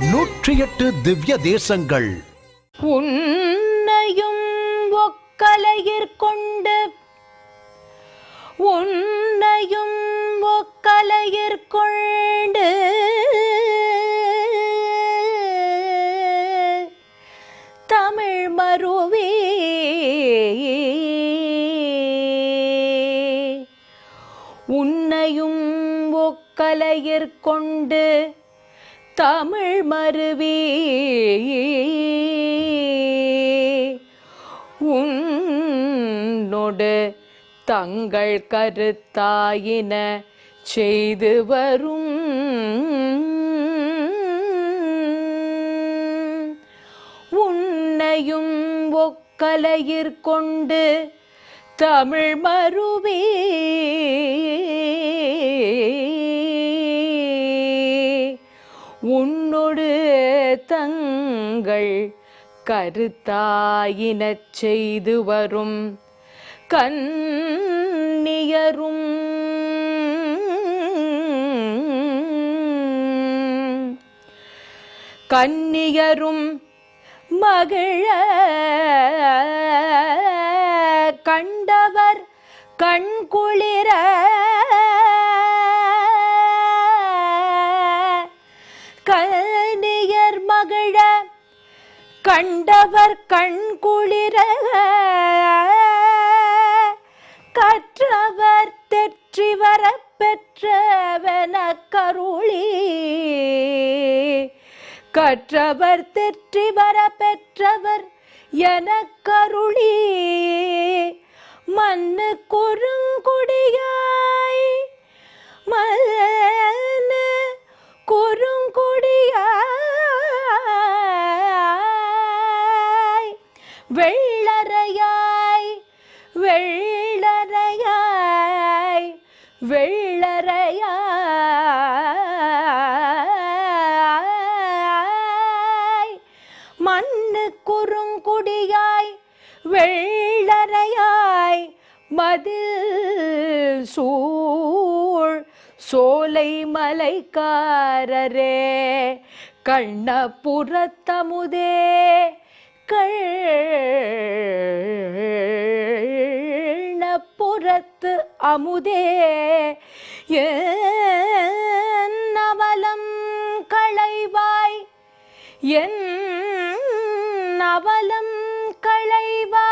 நூற்றி எட்டு திவ்ய தேசங்கள். உன்னையும் ஒக்கலையிற்கொண்டு உன்னையும் ஒக்கலையிற்கொண்டு தமிழ் மருவி. உன்னையும் ஒக்கலையிற்கொண்டு தமிழ் மருவி. உன்னொடு தங்கள் கருத்தாயின செய்து வரும். உன்னையும் ஒக்கலையிற்கொண்டு தமிழ் மருவே. உன்னொடு தங்கள் கருத்தாயினச் செய்து வரும் கன்னியரும் கன்னியரும் மகிழ கண்டவர் கண்குளிர கண்டவர் கண் குளிர கற்றவர் தெற்றி வர பெற்றவன கருளி. கற்றவர் தெற்றி வர பெற்றவர் என கருளி. மண்ணு குறுங்குடியாய் மண்ணு குறுங்குடியாய். வெள்ளறையாய் வெள்ளறையாய் வெள்ளறையாய் மண்ணு குறுங்குடியாய் வெள்ளறையாய் மதில் சூழ் சோலை மலைக்காரரே கண்ணபுரத்தமுதே கண்ணபுரத்து அமுதே. என் களைவாய். என் அவலம் களைவாய்.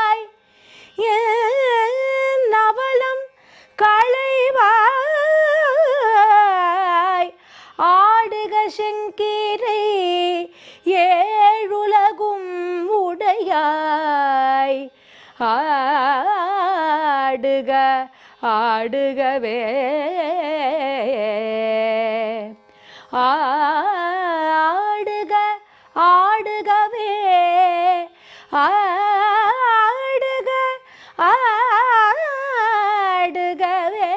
ஆடுகவே ஆடுக ஆடுகவே. ஆடுக ஆடுகவே.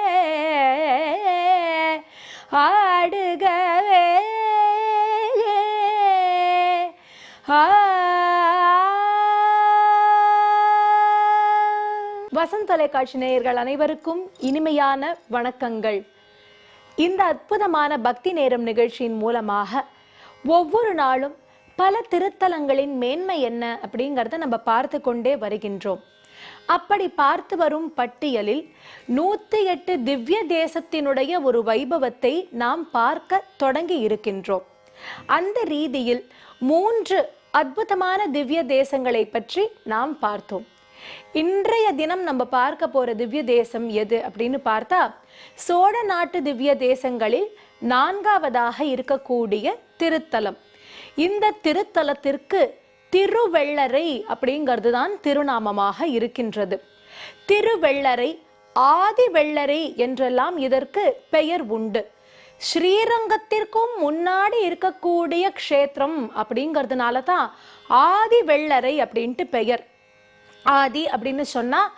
ஆ தொலைக்காட்சி நேயர்கள் அனைவருக்கும் இனிமையான வணக்கங்கள். இந்த அற்புதமான பக்தி நேரம் நிகழ்ச்சியின் மூலமாக ஒவ்வொரு நாளும் பல திருத்தலங்களின் மேன்மை என்ன அப்படிங்கிறத நம்ம பார்த்து கொண்டே வருகின்றோம். அப்படி பார்த்து வரும் பட்டியலில் நூத்தி எட்டு திவ்ய தேசத்தினுடைய ஒரு வைபவத்தை நாம் பார்க்க தொடங்கி இருக்கின்றோம். அந்த ரீதியில் மூன்று அற்புதமான திவ்ய தேசங்களை பற்றி நாம் பார்த்தோம். இன்றைய தினம் நம்ம பார்க்க போற திவ்ய தேசம் எது அப்படின்னு பார்த்தா சோழ நாட்டு திவ்ய தேசங்களில் நான்காவதாக இருக்கக்கூடிய திருத்தலம். இந்த திருத்தலத்திற்கு திருவெள்ளரை அப்படிங்கிறது தான் திருநாமமாக இருக்கின்றது. திருவெள்ளரை ஆதி வெள்ளரை என்றெல்லாம் இதற்கு பெயர் உண்டு. ஸ்ரீரங்கத்திற்கும் முன்னாடி இருக்கக்கூடிய க்ஷேத்திரம் அப்படிங்கிறதுனால தான் ஆதி வெள்ளரை அப்படின்ட்டு பெயர். ஆதி அப்படின்னு சொன்னால்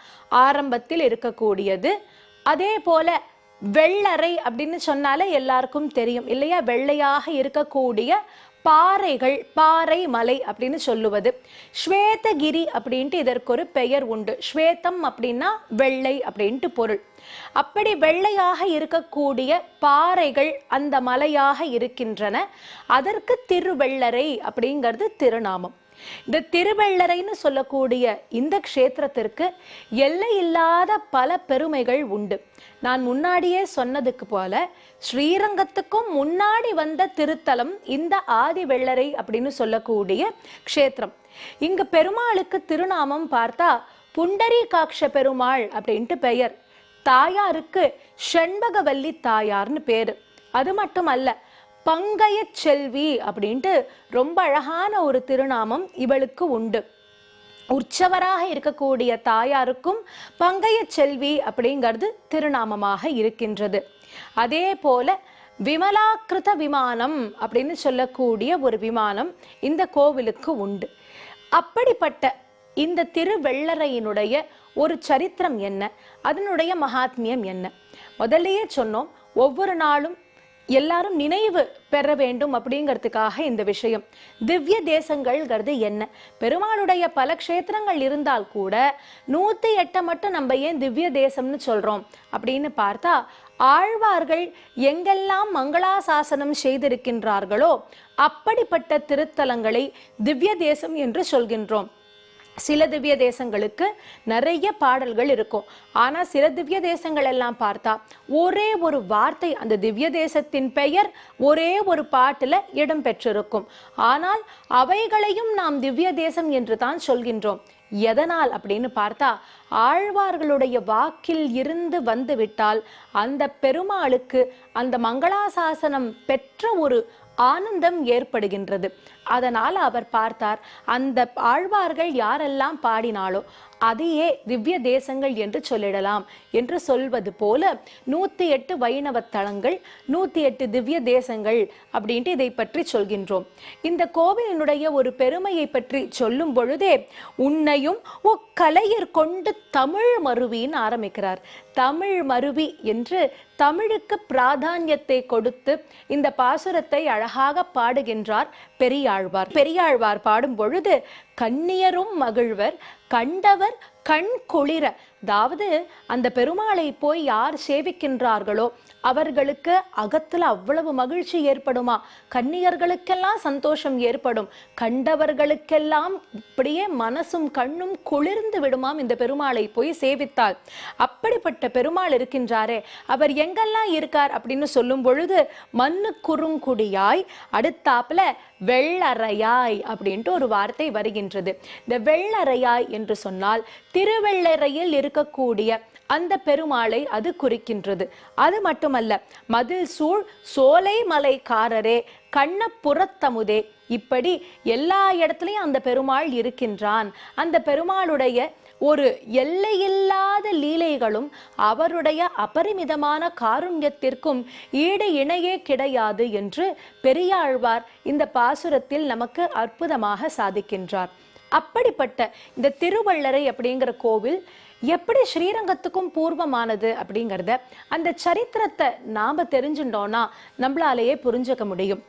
ஆரம்பத்தில் இருக்கக்கூடியது. அதே போல வெள்ளறை அப்படின்னு சொன்னாலே எல்லாருக்கும் தெரியும் இல்லையா? வெள்ளையாக இருக்கக்கூடிய பாறைகள் பாறை மலை அப்படின்னு சொல்லுவது. ஸ்வேதகிரி அப்படின்ட்டு இதற்கு ஒரு பெயர் உண்டு. ஸ்வேதம் அப்படின்னா வெள்ளை அப்படின்ட்டு பொருள். அப்படி வெள்ளையாக இருக்கக்கூடிய பாறைகள் அந்த மலையாக இருக்கின்றன. அதற்கு திருவெள்ளரை அப்படிங்கிறது திருநாமம். இந்த திருவெள்ளரைன்னு சொல்லக்கூடிய இந்த க்ஷேத்திரத்திற்கு எல்லை இல்லாத பல பெருமைகள் உண்டு. நான் முன்னாடியே சொன்னதுக்கு போல ஸ்ரீரங்கத்துக்கும் முன்னாடி வந்த திருத்தலம் இந்த ஆதி வெள்ளரை அப்படின்னு சொல்லக்கூடிய க்ஷேத்திரம். இங்க பெருமாளுக்கு திருநாமம் பார்த்தா புண்டரீகாட்ச பெருமாள் அப்படின்ட்டு பெயர். தாயாருக்கு செண்பகவல்லி தாயார்னு பேரு. அது மட்டும் அல்ல பங்கைய செல்வி அப்படின்ட்டு ரொம்ப அழகான ஒரு திருநாமம் இவளுக்கு உண்டு. உற்சவராக இருக்கக்கூடிய தாயாருக்கும் பங்கைய செல்வி அப்படிங்கிறது திருநாமமாக இருக்கின்றது. அதே போல விமலாக்கிருத விமானம் அப்படின்னு சொல்லக்கூடிய ஒரு விமானம் இந்த கோவிலுக்கு உண்டு. அப்படிப்பட்ட இந்த திருவெள்ளரையினுடைய ஒரு சரித்திரம் என்ன? அதனுடைய மகாத்மியம் என்ன? முதல்லையே சொன்னோம் ஒவ்வொரு நாளும் எல்லாரும் நினைவு பெற வேண்டும் அப்படிங்கிறதுக்காக இந்த விஷயம். திவ்ய தேசங்கள்ங்கிறது என்ன? பெருமாளுடைய பல க்ஷேத்திரங்கள் இருந்தால் கூட நூற்றி எட்டை மட்டும் நம்ம ஏன் திவ்ய தேசம்னு சொல்கிறோம் அப்படின்னு பார்த்தா ஆழ்வார்கள் எங்கெல்லாம் மங்களாசாசனம் செய்திருக்கின்றார்களோ அப்படிப்பட்ட திருத்தலங்களை திவ்ய தேசம் என்று சொல்கின்றோம். சில திவ்ய தேசங்களுக்கு நிறைய பாடல்கள் இருக்கும். ஆனால் சில திவ்ய தேசங்கள் எல்லாம் பார்த்தா ஒரே ஒரு வார்த்தை அந்த திவ்ய தேசத்தின் பெயர் ஒரே ஒரு பாட்டில் இடம் பெற்றிருக்கும். ஆனால் அவைகளையும் நாம் திவ்ய தேசம் என்று தான் சொல்கின்றோம். எதனால் அப்படின்னு பார்த்தா ஆழ்வார்களுடைய வாக்கில் இருந்து வந்துவிட்டால் அந்த பெருமாளுக்கு அந்த மங்களாசாசனம் பெற்ற ஒரு ஆனந்தம் ஏற்படுகின்றது. அதனால் அவர் பார்த்தார் அந்த ஆழ்வார்கள் யாரெல்லாம் பாடினாலோ அதையே திவ்ய தேசங்கள் என்று சொல்லிடலாம் என்று சொல்வது போல நூத்தி எட்டு வைணவ தலங்கள் நூத்தி எட்டு திவ்ய தேசங்கள் அப்படின்ட்டு இதை பற்றி சொல்கின்றோம். இந்த கோவிலினுடைய ஒரு பெருமையை பற்றி சொல்லும் பொழுதே உன்னையும் ஓ கலையர் கொண்டு தமிழ் மருவின்னு ஆரம்பிக்கிறார். தமிழ் மருவி என்று தமிழுக்கு பிராதானியத்தை கொடுத்து இந்த பாசுரத்தை அழகாக பாடுகின்றார் பெரியாழ்வார். பெரியாழ்வார் பாடும் பொழுது கண்ணியரும் மகிழ்வர் கண்டவர் கண் குளிர அதாவது அந்த பெருமாளை போய் யார் சேவிக்கின்றார்களோ அவர்களுக்கு அகத்துல அவ்வளவு மகிழ்ச்சி ஏற்படுமா? கன்னியர்களுக்கெல்லாம் சந்தோஷம் ஏற்படும். கண்டவர்களுக்கெல்லாம் இப்படியே மனசும் கண்ணும் குளிர்ந்து விடுமாம் இந்த பெருமாளை போய் சேவித்தால். அப்படிப்பட்ட பெருமாள் இருக்கின்றாரே அவர் எங்கெல்லாம் இருக்கார் அப்படின்னு சொல்லும் பொழுது மண்ணு குறுங்குடியாய் அடுத்தாப்புல வெள்ளறையாய் அப்படின்ட்டு ஒரு வார்த்தை வருகின்றது. இந்த வெள்ளறையாய் என்று சொன்னால் திருவெள்ளறையில் இருக்கக்கூடிய அந்த பெருமாளை அது குறிக்கின்றது. அது மட்டுமல்ல மதில் சூழ் சோலை மலைக்காரரே கண்ணப்புறத்தமுதே இப்படி எல்லா இடத்துலையும் அந்த பெருமாள் இருக்கின்றான். அந்த பெருமாளுடைய ஒரு எல்லையில்லாத லீலைகளும் அவருடைய அபரிமிதமான காருண்யத்திற்கும் ஈடு இணையே கிடையாது என்று பெரியாழ்வார் இந்த பாசுரத்தில் நமக்கு அற்புதமாக சாதிக்கின்றார். அப்படிப்பட்ட இந்த திருவள்ளரை அப்படிங்கிற கோவில் எப்படி ஸ்ரீரங்கத்துக்கும் பூர்வமானது அப்படிங்கிறத அந்த சரித்திரத்தை நாம தெரிஞ்சுட்டோம்னா நம்மளாலேயே புரிஞ்சுக்க முடியும்.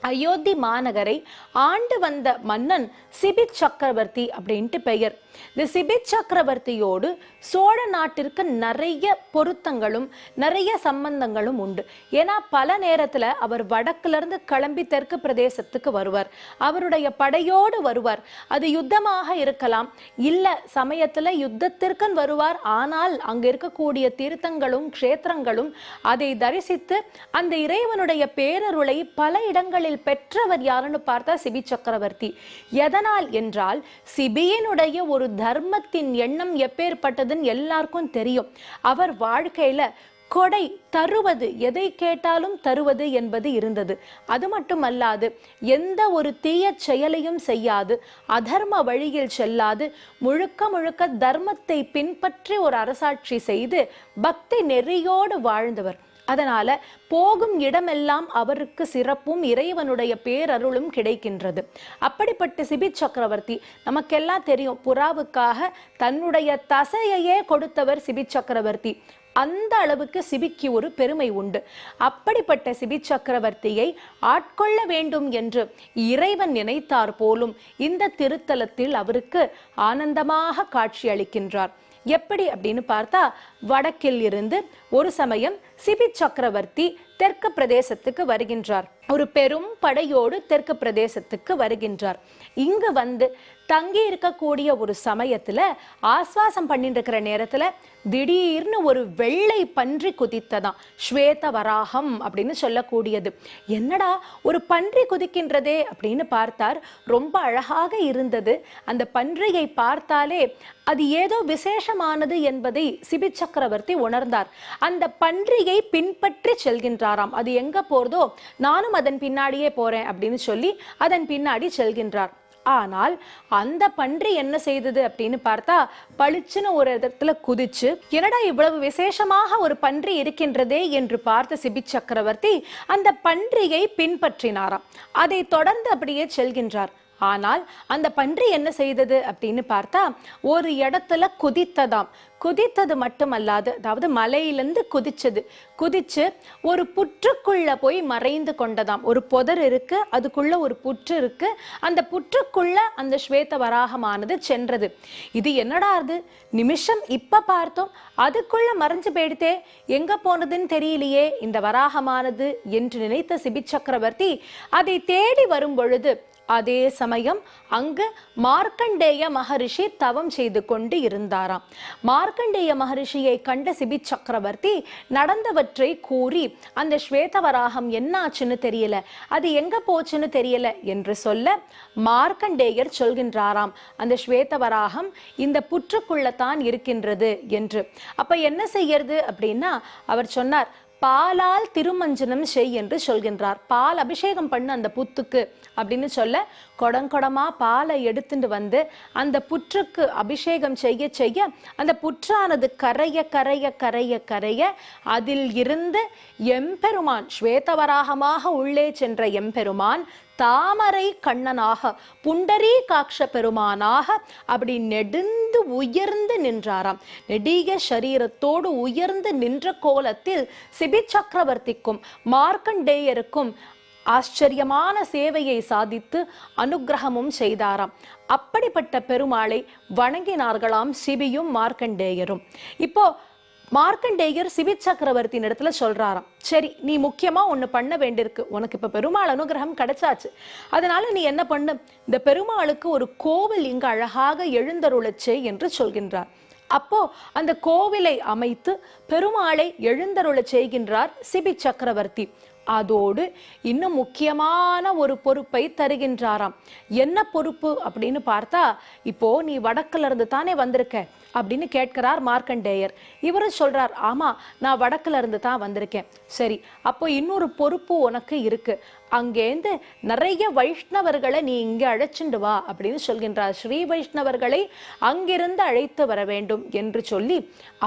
அயோத்தி மாநகரை ஆண்டு வந்த மன்னன் சிபித் சக்கரவர்த்தி அப்படின்ட்டு பெயர். இந்த சிபித் சக்கரவர்த்தியோடு சோழ நாட்டிற்கு நிறைய பொருத்தங்களும் நிறைய சம்பந்தங்களும் உண்டு. ஏன்னா பல நேரத்தில் அவர் வடக்குலேருந்து கிளம்பி தெற்கு பிரதேசத்துக்கு வருவார். அவருடைய படையோடு வருவார். அது யுத்தமாக இருக்கலாம். இல்லை சமயத்தில் யுத்தத்திற்குன்னு வருவார். ஆனால் அங்கே இருக்கக்கூடிய தீர்த்தங்களும் க்ஷேத்திரங்களும் அதை தரிசித்து அந்த இறைவனுடைய பேரருளை பல இடங்கள் இடங்களில் பெற்றவர் யாருன்னு பார்த்தா சிபி சக்கரவர்த்தி. எதனால் என்றால் சிபியினுடைய ஒரு தர்மத்தின் எண்ணம் எப்பேற்பட்டதுன்னு எல்லாருக்கும் தெரியும். அவர் வாழ்க்கையில கொடை தருவது எதை கேட்டாலும் தருவது என்பது இருந்தது. அது மட்டுமல்லாது எந்த ஒரு தீய செயலையும் செய்யாது அதர்ம வழியில் செல்லாது முழுக்க முழுக்க தர்மத்தை பின்பற்றி ஒரு அரசாட்சி செய்து பக்தி நெறியோடு வாழ்ந்தவர். அதனால போகும் இடமெல்லாம் அவருக்கு சிறப்பும் இறைவனுடைய பேரருளும் கிடைக்கின்றது. அப்படிப்பட்ட சிபி சக்கரவர்த்தி நமக்கெல்லாம் தெரியும் புறாவுக்காக தன்னுடைய தசையையே கொடுத்தவர் சிபி சக்கரவர்த்தி. அந்த அளவுக்கு சிபிக்கு ஒரு பெருமை உண்டு. அப்படிப்பட்ட சிபி சக்கரவர்த்தியை ஆட்கொள்ள வேண்டும் என்று இறைவன் நினைத்தார் போலும் இந்த திருத்தலத்தில் அவருக்கு ஆனந்தமாக காட்சி அளிக்கின்றார் எப்படி அப்படின்னு பார்த்தா வடக்கில் இருந்து ஒரு சமயம் சிபி சக்கரவர்த்தி தெற்கு பிரதேசத்துக்கு வருகின்றார். ஒரு பெரும் படையோடு தெற்கு பிரதேசத்துக்கு வருகின்றார். இங்கு வந்து தங்கி இருக்கக்கூடிய ஒரு சமயத்துல ஆஸ்வாசம் பண்ணிட்டு இருக்கிற நேரத்துல திடீர்னு ஒரு வெள்ளை பன்றி குதித்ததாம். ஸ்வேத வராகம் அப்படின்னு சொல்லக்கூடியது. என்னடா ஒரு பன்றி குதிக்கின்றதே அப்படின்னு பார்த்தார். ரொம்ப அழகாக இருந்தது. அந்த பன்றியை பார்த்தாலே அது ஏதோ விசேஷமானது என்பதை சிபி சக்கரவர்த்தி உணர்ந்தார். அந்த பன்றியை பின்பற்றி செல்கின்றாராம். அது எங்க போறதோ நானும் அதன் பின்னாடியே போறேன் அப்படின்னு சொல்லி அதன் பின்னாடி செல்கின்றார். ஆனால் அந்த பன்றி என்ன செய்தது அப்படின்னு பார்த்தா பளிச்சுன்னு ஒரு இடத்துல குதிச்சு என்னடா இவ்வளவு விசேஷமாக ஒரு பன்றி இருக்கின்றதே? என்று பார்த்த சிபி சக்கரவர்த்தி அந்த பன்றியை பின்பற்றினாராம். அதை தொடர்ந்து அப்படியே செல்கின்றார். ஆனால் அந்த பன்றி என்ன செய்தது அப்படின்னு பார்த்தா ஒரு இடத்துல குதித்ததாம். குதித்தது மட்டுமல்லாது அதாவது மலையிலிருந்து குதிச்சது. குதிச்சு ஒரு புற்றுக்குள்ள போய் மறைந்து கொண்டதாம். ஒரு புதர் இருக்கு அதுக்குள்ள ஒரு புற்று இருக்கு. அந்த புற்றுக்குள்ள அந்த ஸ்வேத வராகமானது சென்றது. இது என்னடா அது? நிமிஷம் இப்ப பார்த்தோம். அதுக்குள்ள மறைஞ்சு போயிடுதே எங்க போனதுன்னு தெரியலையே இந்த வராகமானது என்று நினைத்த சிபி சக்கரவர்த்தி அதை தேடி வரும் பொழுது அதே சமயம் அங்கு மார்க்கண்டேய மகரிஷி தவம் செய்து கொண்டு இருந்தாராம். மார்க்கண்டேய மகரிஷியை கண்ட சிபி சக்கரவர்த்தி நடந்தவற்றை கூறி அந்த ஸ்வேதவராகம் என்னாச்சுன்னு தெரியல அது எங்க போச்சுன்னு தெரியல என்று சொல்ல மார்க்கண்டேயர் சொல்கின்றாராம். அந்த ஸ்வேதவராகம் இந்த புற்றுக்குள்ளத்தான் இருக்கின்றது என்று. அப்ப என்ன செய்யறது அப்படின்னா அவர் சொன்னார் பாலால் திருமஞ்சனம் செய் என்று சொல்கின்றார். பால் அபிஷேகம் பண்ண அந்த புத்துக்கு அப்படின்னு சொல்ல கொடங்கொடமாக பாலை எடுத்துட்டு வந்து அந்த புற்றுக்கு அபிஷேகம் செய்ய செய்ய அந்த புற்றானது கரைய கரைய கரைய கரைய அதில் இருந்து எம்பெருமான் ஸ்வேதவராகமாக உள்ளே சென்ற எம்பெருமான் தாமரை கண்ணனாக புண்டரீ காட்ச பெருமானாக அப்படி நெடுந்து உயர்ந்து நின்றாராம். நெடிய சரீரத்தோடு உயர்ந்து நின்ற கோலத்தில் சிபி சக்கரவர்த்திக்கும் மார்க்கண்டேயருக்கும் ஆச்சரியமான சேவையை சாதித்து அனுக்கிரகமும் செய்தாராம். அப்படிப்பட்ட பெருமாளை வணங்கினார்களாம் சிபியும் மார்க்கண்டேயரும். இப்போ மார்க்கண்டேயர் சிவி சக்கரவர்த்தியின் இடத்துல சொல்றாராம் சரி நீ முக்கியமா ஒன்று பண்ண வேண்டியிருக்கு. உனக்கு இப்ப பெருமாள் அனுகிரகம் கிடைச்சாச்சு. அதனால நீ என்ன பண்ணு? இந்த பெருமாளுக்கு ஒரு கோவில் இங்கு அழகாக எழுந்தருளச்சே செய் என்று சொல்கின்றார். அப்போ அந்த கோவிலை அமைத்து பெருமாளை எழுந்தருள செய்கின்றார் சிபி சக்கரவர்த்தி. அதோடு இன்னும் முக்கியமான ஒரு பொறுப்பை தருகின்றாராம். என்ன பொறுப்பு அப்படின்னு பார்த்தா இப்போ நீ வடக்குல இருந்து தானே வந்திருக்க அப்படின்னு கேட்கிறார் மார்க்கண்டேயர். இவரும் சொல்றார் ஆமா நான் வடக்குல இருந்து தான் வந்திருக்கேன். சரி அப்போ இன்னொரு பொறுப்பு உனக்கு இருக்கு. அங்கேருந்து நிறைய வைஷ்ணவர்களை நீ இங்கே அழைச்சிண்டு வா அப்படின்னு சொல்கின்றார். ஸ்ரீ வைஷ்ணவர்களை அங்கிருந்து அழைத்து வர வேண்டும் என்று சொல்லி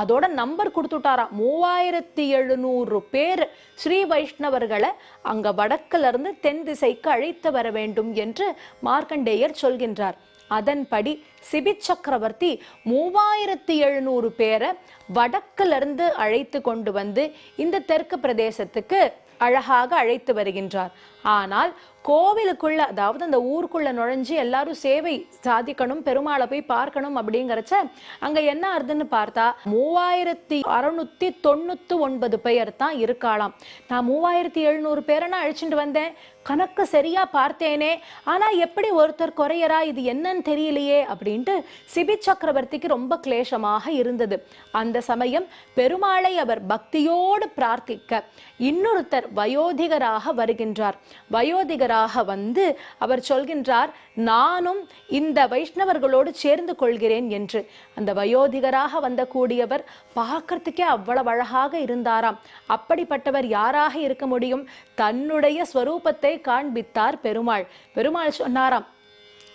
அதோட நம்பர் கொடுத்துட்டாரா. மூவாயிரத்தி எழுநூறு பேர் ஸ்ரீ வைஷ்ணவர்களை அங்க வடக்குல இருந்து தென் திசைக்கு அழைத்து வர வேண்டும் என்று மார்க்கண்டேயர் சொல்கின்றார். அதன்படி சிபி சக்கரவர்த்தி மூவாயிரத்தி எழுநூறு பேரை வடக்குல இருந்து அழைத்து கொண்டு வந்து இந்த தெற்கு பிரதேசத்துக்கு அழகாக அழைத்து வருகின்றார். ஆனால் கோவிலுக்குள்ள அதாவது அந்த ஊருக்குள்ள நுழைஞ்சு எல்லாரும் சேவை சாதிக்கணும் பெருமாளை போய் பார்க்கணும் அப்படிங்கிறச்ச அங்க என்ன ஆறுதுன்னு பார்த்தா மூவாயிரத்தி அறுநூத்தி தொண்ணூத்தி ஒன்பது பேர் தான் இருக்காளாம். நான் மூவாயிரத்தி எழுநூறு பேரை நான் அழைச்சிட்டு வந்தேன். கணக்கு சரியா பார்த்தேனே. ஆனா எப்படி ஒருத்தர் குறையறா? இது என்னன்னு தெரியலையே அப்படின்ட்டு சிபி சக்கரவர்த்திக்கு ரொம்ப கிளேசமாக இருந்தது. அந்த சமயம் பெருமாளை அவர் பக்தியோடு பிரார்த்திக்க இன்னொருத்தர் வயோதிகராக வருகின்றார். வயோதிகராக வந்து அவர் சொல்கின்றார் நானும் இந்த வைஷ்ணவர்களோடு சேர்ந்து கொள்கிறேன் என்று. அந்த வயோதிகராக வந்த கூடியவர் பார்க்கறதுக்கே அவ்வளவு அழகாக இருந்தாராம். அப்படிப்பட்டவர் யாராக இருக்க முடியும்? தன்னுடைய ஸ்வரூபத்தை காண்பித்தார் பெருமாள். பெருமாள் சொன்னாராம்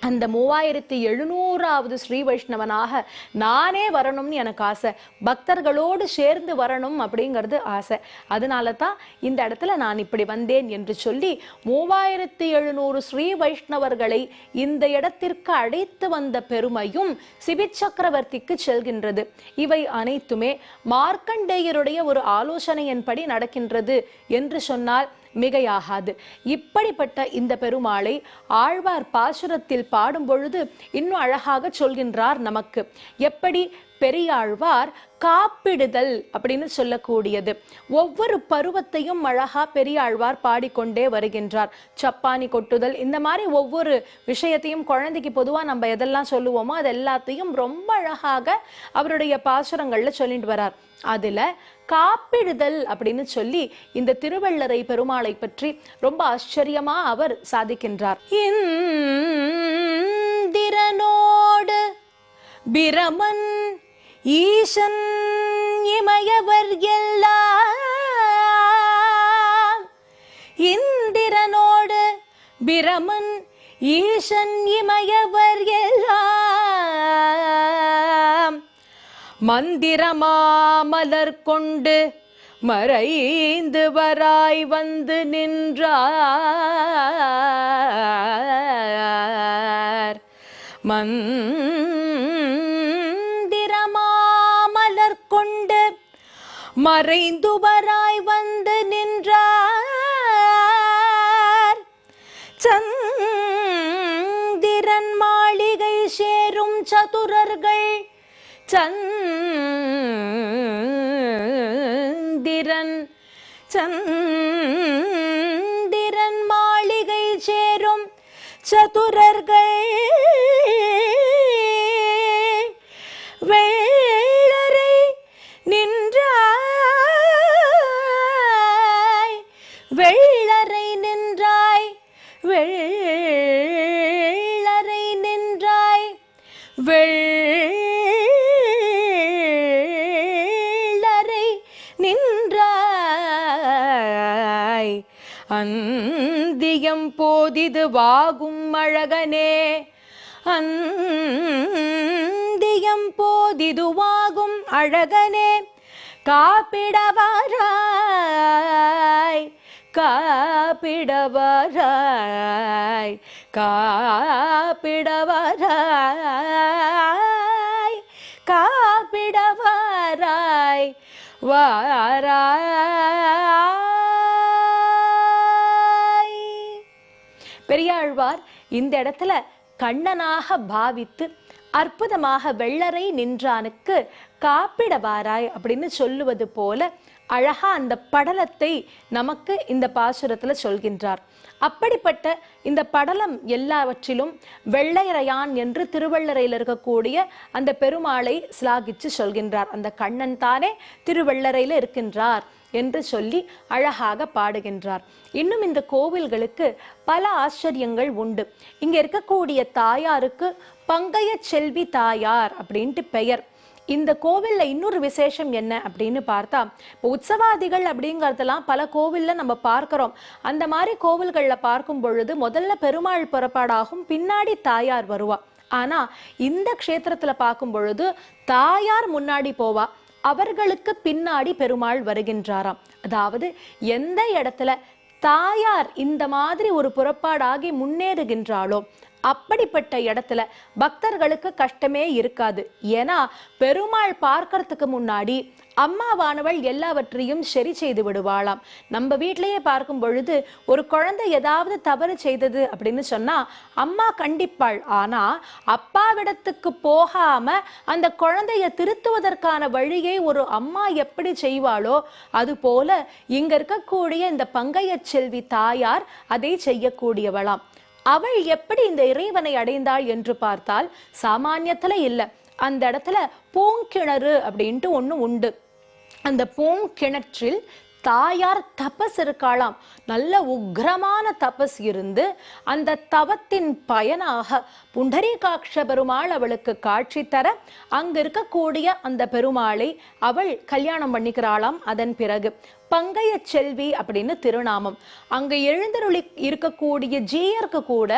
அந்த மூவாயிரத்தி எழுநூறாவது ஸ்ரீ வைஷ்ணவனாக நானே வரணும்னு எனக்கு ஆசை. பக்தர்களோடு சேர்ந்து வரணும் அப்படிங்கிறது ஆசை. அதனால தான் இந்த இடத்துல நான் இப்படி வந்தேன் என்று சொல்லி மூவாயிரத்தி எழுநூறு ஸ்ரீ வைஷ்ணவர்களை இந்த இடத்திற்கு அழைத்து வந்த பெருமையும் சிபி சக்கரவர்த்திக்கு செல்கின்றது. இவை அனைத்துமே மார்க்கண்டேயருடைய ஒரு ஆலோசனையின்படி நடக்கின்றது என்று சொன்னால் மிகையாகாது. இப்படிப்பட்ட இந்த பெருமாளை ஆழ்வார் பாசுரத்தில் பாடும் பொழுது இன்னும் அழகாக சொல்கின்றார் நமக்கு. எப்படி பெரியாழ்வார் காப்பிடுதல் அப்படின்னு சொல்லக்கூடியது. ஒவ்வொரு பருவத்தையும் அழகா பெரியாழ்வார் பாடிக்கொண்டே வருகின்றார். சப்பானி கொட்டுதல் இந்த மாதிரி ஒவ்வொரு விஷயத்தையும் குழந்தைக்கு பொதுவா நம்ம எதெல்லாம் சொல்லுவோமோ அது எல்லாத்தையும் ரொம்ப அழகாக அவருடைய பாசுரங்கள்ல சொல்லிட்டு வரார். அதுல காப்பிடுதல் அப்படின்னு சொல்லி இந்த திருவள்ளரை பெருமாளை பற்றி ரொம்ப ஆச்சரியமா அவர் சாதிக்கின்றார். இந்திரனோடு பிரமன் ஈசன் இமயவர் எல்லாம். இந்திரனோடு பிரமன் ஈசன் இமயவர் எல்லாம். மந்திரமாமலர் கொண்டு மறைந்து வராய் வந்து நின்றார். மந்திரமாமலர் மறைந்து வராய் வந்து நின்றார். சந்திரன் மாளிகை சேரும் சதுரர்கள். சந்திரன் சந்திரன் மாளிகை சேரும் சதுரர்கள். அந்தியம் போதிதுவாகும் அழகனே. காப்பிடவாராய் காப்பிடவாராய் காப்பிடவாராய் காப்பிடவாராய் வாராய். பெரியாழ்வார் இந்த இடத்துல கண்ணனாக பாவித்து அற்புதமாக வெள்ளரை நின்றானுக்கு காப்பிடவாராய் அப்படின்னு சொல்லுவது போல அழகா அந்த படலத்தை நமக்கு இந்த பாசுரத்துல சொல்கின்றார். அப்படிப்பட்ட இந்த படலம் எல்லாவற்றிலும் வெள்ளையரையான் என்று திருவள்ளரையில் இருக்கக்கூடிய அந்த பெருமாளை சிலாகிச்சு சொல்கின்றார். அந்த கண்ணன் தானே திருவள்ளரையில் இருக்கின்றார். என்று சொல்லி அழகாக பாடுகின்றார். இன்னும் இந்த கோவில்களுக்கு பல ஆச்சரியங்கள் உண்டு. இங்கே இருக்கக்கூடிய தாயாருக்கு பங்கைய செல்வி தாயார் அப்படின்ட்டு பெயர். இந்த கோவிலில் இன்னொரு விசேஷம் என்ன அப்படின்னு பார்த்தா இப்போ உற்சவாதிகள் அப்படிங்கிறதெல்லாம் பல கோவில்ல நம்ம பார்க்குறோம். அந்த மாதிரி கோவில்களில் பார்க்கும் பொழுது முதல்ல பெருமாள் புறப்பாடாகும் பின்னாடி தாயார் வருவா. ஆனால் இந்த க்ஷேத்திரத்தில் பார்க்கும் பொழுது தாயார் முன்னாடி போவா. அவர்களுக்கு பின்னாடி பெருமாள் வருகின்றாராம். அதாவது எந்த இடத்துல தாயார் இந்த மாதிரி ஒரு புறப்பாடாகி முன்னேறுகின்றாளோ அப்படிப்பட்ட இடத்துல பக்தர்களுக்கு கஷ்டமே இருக்காது. ஏன்னா பெருமாள் பார்க்கறதுக்கு முன்னாடி அம்மாவானவள் எல்லாவற்றையும் சரி செய்து விடுவாளாம். நம்ம வீட்டிலேயே பார்க்கும் பொழுது ஒரு குழந்தை ஏதாவது தவறு செய்தது அப்படின்னு சொன்னா அம்மா கண்டிப்பாள். ஆனா அப்பாவிடத்துக்கு போகாம அந்த குழந்தைய திருத்துவதற்கான வழியை ஒரு அம்மா எப்படி செய்வாளோ அது போல இங்க இருக்கக்கூடிய இந்த பங்கைய செல்வி தாயார் அதை செய்யக்கூடியவளாம். அவள் எப்படி இந்த இறைவனை அடைந்தாள் என்று பார்த்தால் சாமானியத்துல இல்லை. அந்த இடத்துல பூங்கிணறு அப்படின்ட்டு ஒன்று உண்டு. அந்த பூங்கிணற்றில் தாயார் தபஸ் இருக்காளாம். நல்ல உக்ரமான தபஸ் இருந்து அந்த தவத்தின் பயனாக புண்டரீகாட்ச பெருமாள் அவளுக்கு காட்சி தர அங்கு இருக்கக்கூடிய அந்த பெருமாளை அவள் கல்யாணம் பண்ணிக்கிறாளாம். அதன் பிறகு பங்கைய செல்வி அப்படின்னு திருநாமம். அங்கே எழுந்தருளி இருக்கக்கூடிய ஜீயருக்கு கூட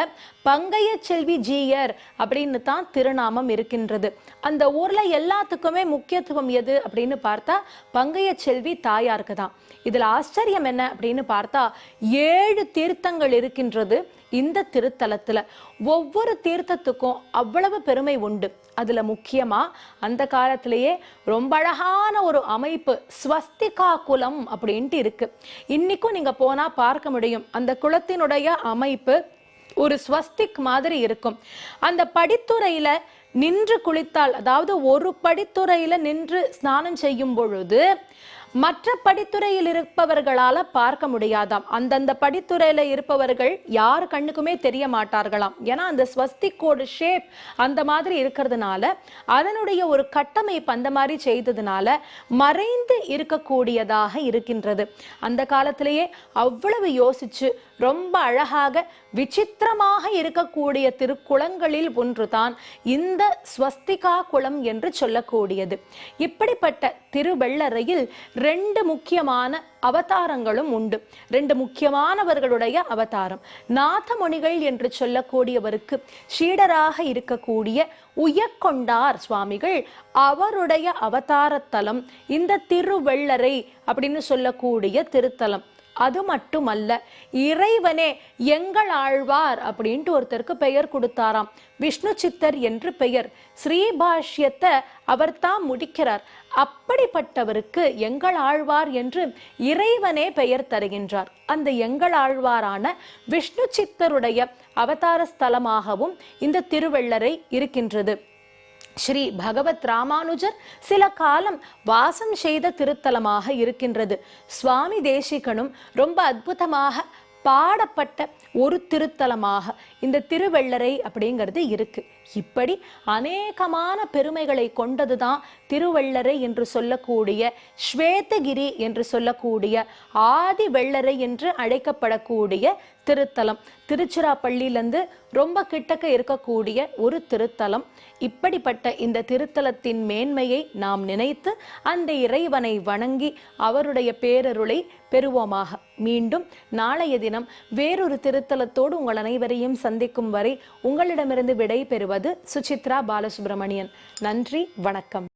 பங்கைய செல்வி ஜீயர் அப்படின்னு தான் திருநாமம் இருக்கின்றது. அந்த ஊரில் எல்லாத்துக்குமே முக்கியத்துவம் எது அப்படின்னு பார்த்தா பங்கைய செல்வி தாயாருக்கு தான். இதில் ஆச்சரியம் என்ன அப்படின்னு பார்த்தா ஏழு தீர்த்தங்கள் இருக்கின்றது. இந்த திருத்தலத்துல ஒவ்வொரு தீர்த்தத்துக்கும் அவ்வளவு பெருமை உண்டு. அதுல முக்கியமா அந்த காலத்திலேயே ரொம்ப அழகான ஒரு அமைப்பு ஸ்வஸ்திகா குலம் அப்படின்ட்டு இருக்கு. இன்னைக்கும் நீங்க போனா பார்க்க முடியும். அந்த குளத்தினுடைய அமைப்பு ஒரு ஸ்வஸ்திக் மாதிரி இருக்கும். அந்த படித்துறையில நின்று குளித்தால் அதாவது ஒரு படித்துறையில நின்று ஸ்நானம் செய்யும் பொழுது மற்ற படித்துறையில் இருப்பவர்களால பார்க்க முடியாதாம். அந்தந்த படித்துறையில இருப்பவர்கள் யார் கண்ணுக்குமே தெரிய மாட்டார்களாம். ஏன்னா அந்த ஸ்வஸ்திக்கோட ஷேப் அந்த மாதிரி இருக்கிறதுனால அதனுடைய ஒரு கட்டமைப்பு அந்த மாதிரி செய்ததுனால மறைந்து இருக்கக்கூடியதாக இருக்கின்றது. அந்த காலத்திலேயே அவ்வளவு யோசிச்சு ரொம்ப அழகாக விசித்திரமாக இருக்கக்கூடிய திருக்குளங்களில் ஒன்றுதான் இந்த ஸ்வஸ்திகா குளம் என்று சொல்லக்கூடியது. இப்படிப்பட்ட திருவெள்ளறையில் ரெண்டு முக்கியமான அவதாரங்களும் உண்டு. ரெண்டு முக்கியமானவர்களுடைய அவதாரம் நாதமுனிகள் என்று சொல்லக்கூடியவருக்கு சீடராக இருக்கக்கூடிய உயக்கொண்டார் சுவாமிகள் அவருடைய அவதாரத்தலம் இந்த திருவெள்ளரை அப்படின்னு சொல்லக்கூடிய திருத்தலம். அது மட்டுமல்ல இறைவனே எங்கள் ஆழ்வார் அப்படின்ட்டு ஒருத்தருக்கு பெயர் கொடுத்தாராம். விஷ்ணு சித்தர் என்று பெயர். ஸ்ரீபாஷ்யத்தை அவர் தான் முடிக்கிறார். அப்படிப்பட்டவருக்கு எங்கள் ஆழ்வார் என்று இறைவனே பெயர் தருகின்றார். அந்த எங்கள் ஆழ்வாரான விஷ்ணு சித்தருடைய அவதார ஸ்தலமாகவும் இந்த திருவள்ளரை இருக்கின்றது. ஸ்ரீ பகவத் ராமானுஜர் சில காலம் வாசம் செய்த திருத்தலமாக இருக்கின்றது. சுவாமி தேசிகனும் ரொம்ப அற்புதமாக பாடப்பட்ட ஒரு திருத்தலமாக இந்த திருவெள்ளரை அப்படிங்கிறது இருக்கு. இப்படி அநேகமான பெருமைகளை கொண்டதுதான் திருவள்ளரை என்று சொல்லக்கூடிய ஸ்வேதகிரி என்று சொல்லக்கூடிய ஆதி வெள்ளரை என்று அழைக்கப்படக்கூடிய திருத்தலம். திருச்சிராப்பள்ளியிலேருந்து ரொம்ப கிட்டக்க இருக்கக்கூடிய ஒரு திருத்தலம். இப்படிப்பட்ட இந்த திருத்தலத்தின் மேன்மையை நாம் நினைத்து அந்த இறைவனை வணங்கி அவருடைய பேரருளை பெறுவோமாக. மீண்டும் நாளைய தினம் வேறொரு திருத்தலத்தோடு உங்கள் அனைவரையும் சந்திக்கும் வரை உங்களிடமிருந்து விடை பெறுவது சுசித்ரா பாலசுப்ரமணியன். நன்றி வணக்கம்.